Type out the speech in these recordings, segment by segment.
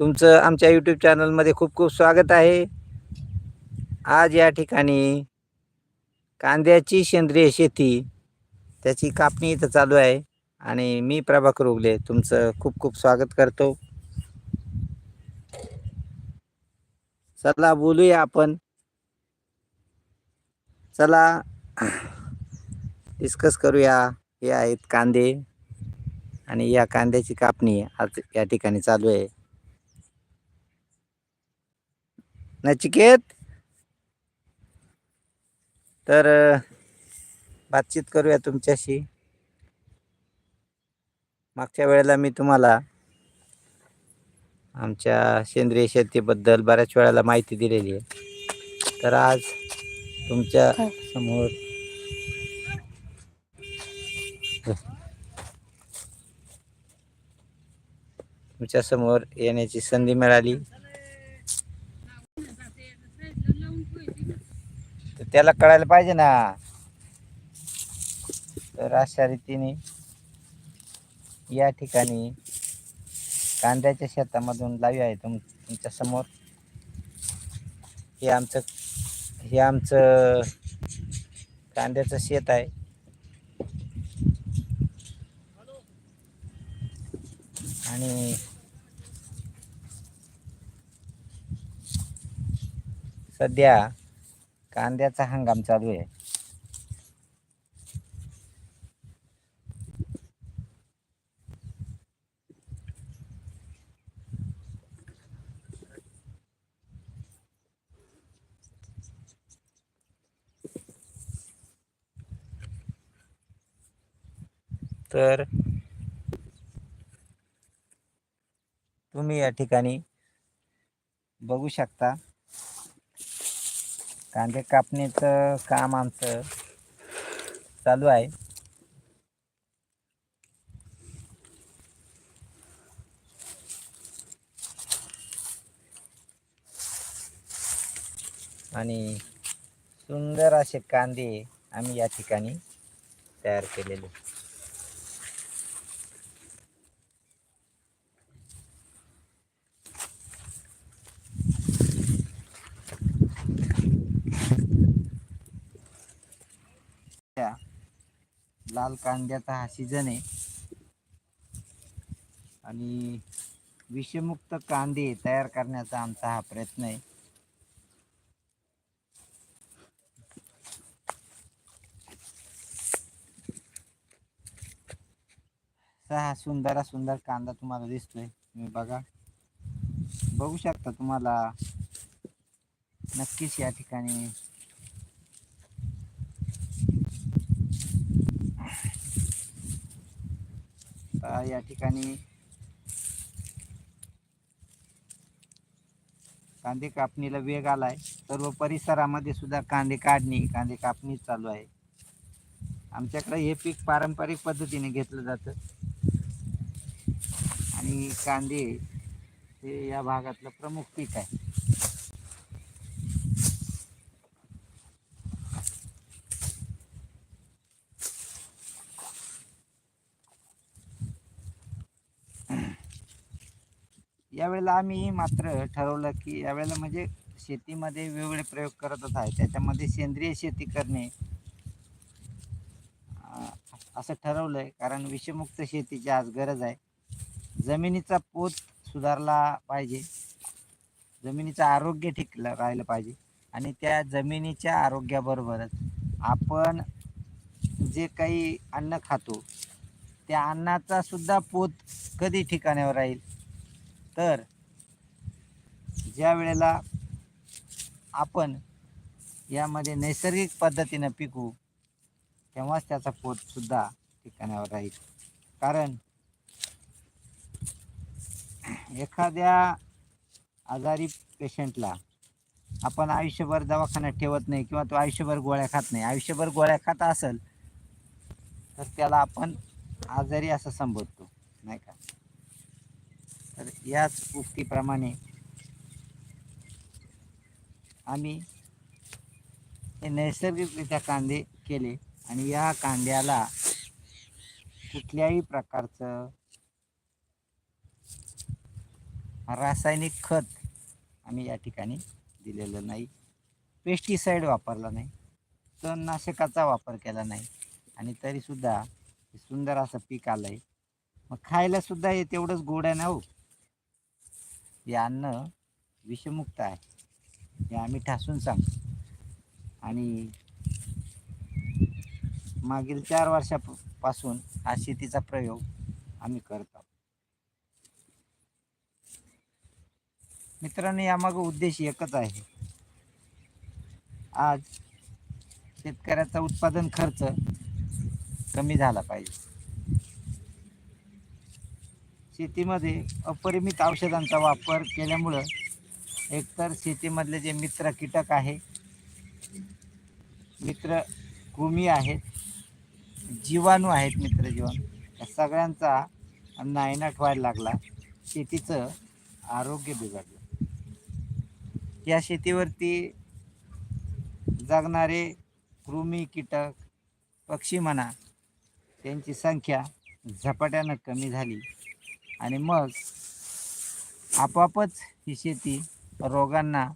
तुमचं आमच्या यूट्यूब चॅनलमध्ये खूप खूप स्वागत आहे. आज या ठिकाणी कांद्याची सेंद्रिय शेती त्याची कापणी इथं चालू आहे आणि मी प्रभाकर उगले तुमचं खूप खूप स्वागत करतो. चला बोलूया आपण. चला डिस्कस करूया. हे आहेत कांदे आणि या कांद्याची कापणी आज या ठिकाणी चालू आहे. नचिकेत। तर बातचीत करूया तुमच्याशी. मागच्या वेळेला मी तुम्हाला आमच्या सेंद्रिय शेतीबद्दल बऱ्याच वेळेला माहिती दिलेली आहे. तर आज तुमच्यासमोर तुमच्यासमोर येण्याची संधी मिळाली. त्याला कळायला पाहिजे ना. तर अशा रीतीने या ठिकाणी कांद्याच्या शेतामधून लावी आहे तुम तुमच्यासमोर. हे आमचं हे आमचं कांद्याचं शेत आहे. आणि सध्या कांद्याचा हंगाम चालू आहे. तर तुम्ही या ठिकाणी बघू शकता कांदे कापणीचं काम आमचं चालू आहे. आणि सुंदर असे कांदे आम्ही या ठिकाणी तयार केलेले त्या लाल कांद्याचा हा सीझन आहे. आणि विषमुक्त कांदे तयार करण्याचा आमचा हा प्रयत्न आहे. हा सुंदर सुंदर कांदा तुम्हाला दिसतोय. तुम्ही बघा. बघू शकता तुम्हाला नक्कीच या ठिकाणी आता या ठिकाणी कांदे कापणीला वेग आलाय. सर्व परिसरामध्ये सुद्धा कांदे काढणी कांदे कापणी चालू आहे. आमच्याकडे हे पीक पारंपरिक पद्धतीने घेतलं जातं. आणि कांदे हे या भागातलं प्रमुख पीक आहे. यावेळेला आम्ही मात्र ठरवलं की यावेळेला म्हणजे शेतीमध्ये वेगवेगळे प्रयोग करतच आहे. त्याच्यामध्ये सेंद्रिय शेती करणे असं असं ठरवलंय. कारण विषमुक्त शेतीची आज गरज आहे. जमिनीचा पोत सुधारला पाहिजे. जमिनीचं आरोग्य ठीक राहिलं पाहिजे. आणि त्या जमिनीच्या आरोग्याबरोबरच आपण जे काही अन्न खातो त्या अन्नाचा सुद्धा पोत कधी ठिकाणावर राहील? तर ज्या वेळेला आपण यामध्ये नैसर्गिक पद्धतीनं पिकू तेव्हाच त्याचा पोतसुद्धा ठिकाणावर राहील. कारण एखाद्या आजारी पेशंटला आपण आयुष्यभर दवाखान्यात ठेवत नाही किंवा तो आयुष्यभर गोळ्या खात नाही आयुष्यभर गोळ्या खात असेल तर त्याला आपण आजारी असं संबोधतो नाही का? याच उक्तीप्रमाणे आम्ही हे नैसर्गिकरित्या कांदे केले आणि या कांद्याला कुठल्याही प्रकारचं रासायनिक खत आम्ही या ठिकाणी दिलेलं नाही. पेस्टिसाईड वापरला नाही. तणनाशकाचा वापर केला नाही. आणि तरीसुद्धा सुंदर असं पीक आलं आहे मग खायलासुद्धा हे तेवढंच गोड आहे ना हो? हे अन्न विषमुक्त आहे. हे आम्ही ठासून सांगतो. आणि मागील चार वर्षापासून हा शेतीचा प्रयोग आम्ही करत आहोत. मित्रांनो यामागं उद्देश एकच आहे. आज शेतकऱ्याचा उत्पादन खर्च कमी झाला पाहिजे. शेतीमध्ये अपरिमित औषधांचा वापर केल्यामुळं एकतर शेतीमधले जे मित्र कीटक आहे मित्र कृमी आहेत जीवाणू आहेत मित्र जीवाणू या सगळ्यांचा नायनाट व्हायला लागला. शेतीचं आरोग्य बिघडलं. या शेतीवरती जगणारे कृमी कीटक पक्षी म्हणा त्यांची संख्या झपाट्यानं कमी झाली. आणि मग आपापच ही शेती रोगांना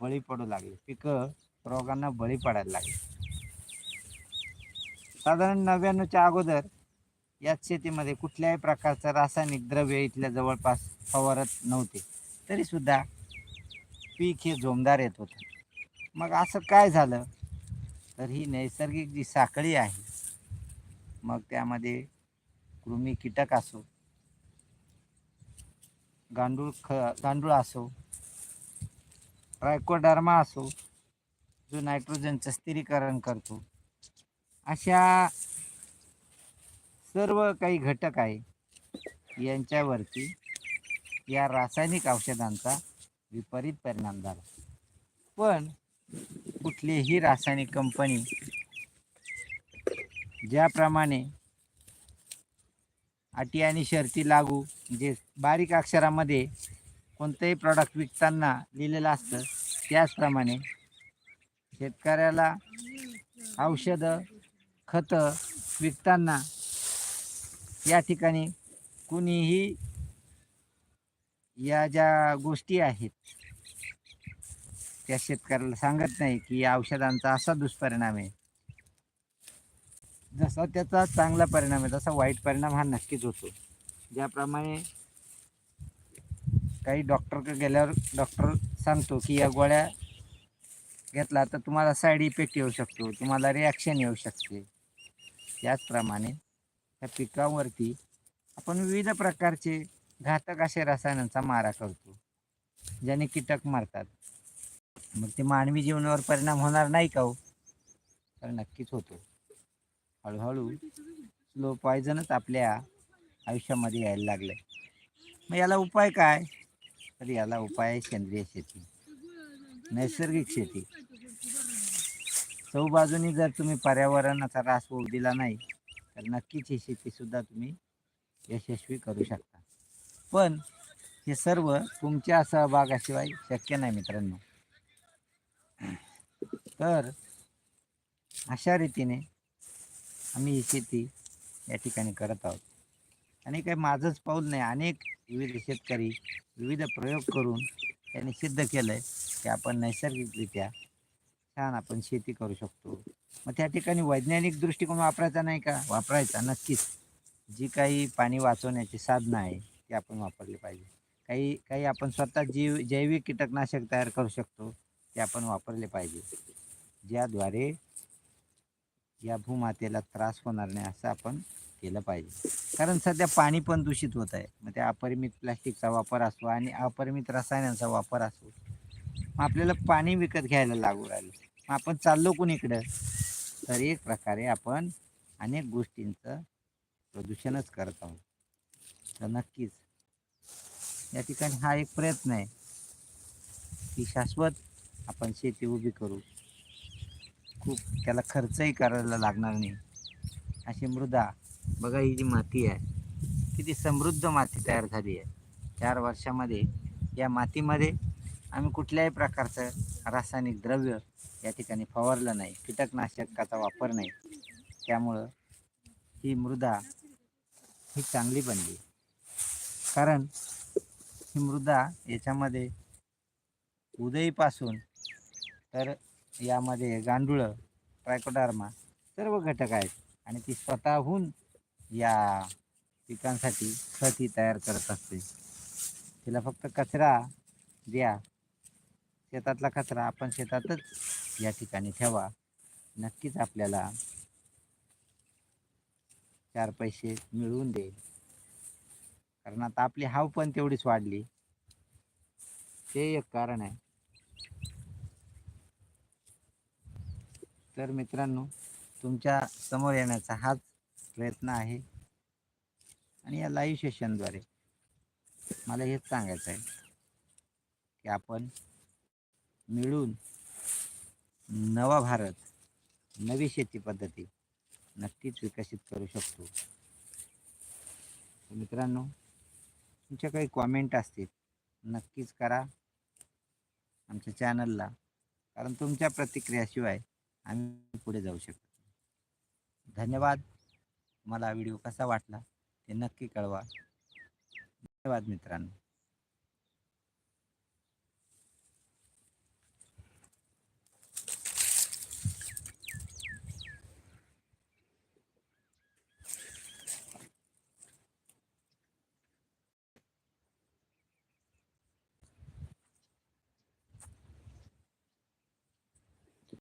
बळी पडू लागली. पिकं रोगांना बळी पडायला लागली. साधारण नव्याण्णवच्या अगोदर याच शेतीमध्ये कुठल्याही प्रकारचं रासायनिक द्रव्य इथल्या जवळपास फवारत नव्हते. तरीसुद्धा पीक हे जोमदार येत होतं. मग असं काय झालं? तर ही नैसर्गिक जी साखळी आहे मग त्यामध्ये कृमी कीटक असो गांडूळ ख गांडूळ असो ट्रायकोडर्मा असो जो नायट्रोजनचं स्थिरीकरण करतो अशा सर्व काही घटक आहे यांच्यावरती या रासायनिक औषधांचा विपरीत परिणाम झाला. पण कुठलीही रासायनिक कंपनी ज्याप्रमाणे अटी आणि शर्ती लागू जे बारीक अक्षरामध्ये कोणतंही प्रॉडक्ट विकताना लिहिलेलं असतं त्याचप्रमाणे शेतकऱ्याला औषधं खतं विकताना या ठिकाणी कुणीही या ज्या गोष्टी आहेत त्या शेतकऱ्याला सांगत नाही की या औषधांचा असा दुष्परिणाम आहे. जसा त्याचा चांगला परिणाम आहे तसा वाईट परिणाम हा नक्कीच होतो. ज्याप्रमाणे काही डॉक्टरकडे गेल्यावर डॉक्टर सांगतो की या गोळ्या घेतला तर तुम्हाला साईड इफेक्ट येऊ शकतो तुम्हाला रिॲक्शन येऊ शकते. त्याचप्रमाणे त्या पिकावरती आपण विविध प्रकारचे घातक असे रसायनांचा मारा करतो ज्याने कीटक मारतात. मग ते मानवी जीवनावर परिणाम होणार नाही का हो? तर नक्कीच होतो. हळूहळू स्लो पॉयझनच आपल्या आयुष्यामध्ये यायला लागलं मग याला उपाय काय? तर याला उपाय आहे सेंद्रिय शेती. नैसर्गिक शेती. चौबाजूनी जर तुम्ही पर्यावरणाचा ऱ्हास होऊ दिला नाही तर नक्कीच ही शेतीसुद्धा तुम्ही यशस्वी करू शकता. पण हे सर्व तुमच्या सहभागाशिवाय शक्य नाही मित्रांनो. तर अशा रीतीने आम्ही ही शेती या ठिकाणी करत आहोत. आणि काही माझंच पाऊल नाही अनेक विविध शेतकरी विविध प्रयोग करून त्यांनी सिद्ध केलं आहे की आपण नैसर्गिकरित्या छान आपण शेती करू शकतो. मग त्या ठिकाणी वैज्ञानिक दृष्टिकोन वापरायचा नाही का? वापरायचा नक्कीच. जी काही पाणी वाचवण्याची साधनं आहे ती आपण वापरली पाहिजे. काही काही आपण स्वतः जीव जैविक कीटकनाशक तयार करू शकतो ते आपण वापरले पाहिजे. ज्याद्वारे या भूमातेला त्रास होणार नाही असं आपण केलं पाहिजे. कारण सध्या पाणी पण दूषित होत आहे. मग त्या अपरिमित प्लॅस्टिकचा वापर असो आणि अपरिमित रसायनांचा वापर असो मग आपल्याला पाणी विकत घ्यायला लागू राहिलं. मग आपण चाललो कुणीकडं? तर एक प्रकारे आपण अनेक गोष्टींचं प्रदूषणच करत आहोत. तर नक्कीच या ठिकाणी हा एक प्रयत्न आहे की शाश्वत आपण शेती उभी करू. खूप त्याला खर्चही करायला लागणार नाही. अशी मृदा बघा ही जी माती आहे किती समृद्ध माती तयार झाली आहे. चार वर्षामध्ये या मातीमध्ये आम्ही कुठल्याही प्रकारचं रासायनिक द्रव्य या ठिकाणी फवारलं नाही. कीटकनाशकाचा वापर नाही. त्यामुळं ही मृदा ही चांगली बनली. कारण ही मृदा याच्यामध्ये उदयीपासून तर यामध्ये गांडुळं ट्रायकोडार्मा सर्व घटक आहेत आणि ती स्वतःहून या पिकांसाठी खत ही तयार करत असते. तिला फक्त कचरा द्या. शेतातला कचरा आपण शेतातच या ठिकाणी ठेवा. नक्कीच आपल्याला चार पैसे मिळवून देईल. कारण आता आपली हाव पण तेवढीच वाढली. ते एक कारण आहे. तर मित्रांनो तुमच्यासमोर येण्याचा हाच प्रयत्न आहे. आणि या लाईव्ह सेशनद्वारे मला हेच सांगायचं आहे की आपण मिळून नवा भारत नवी शेती पद्धती नक्कीच विकसित करू शकतो. मित्रांनो तुमच्या काही कॉमेंट असतील नक्कीच करा आमच्या चॅनलला कारण तुमच्या प्रतिक्रियाशिवाय आम्ही पुढे जाऊ शकतो. धन्यवाद. मला व्हिडिओ कसा वाटला ते नक्की कळवा. धन्यवाद मित्रांनो.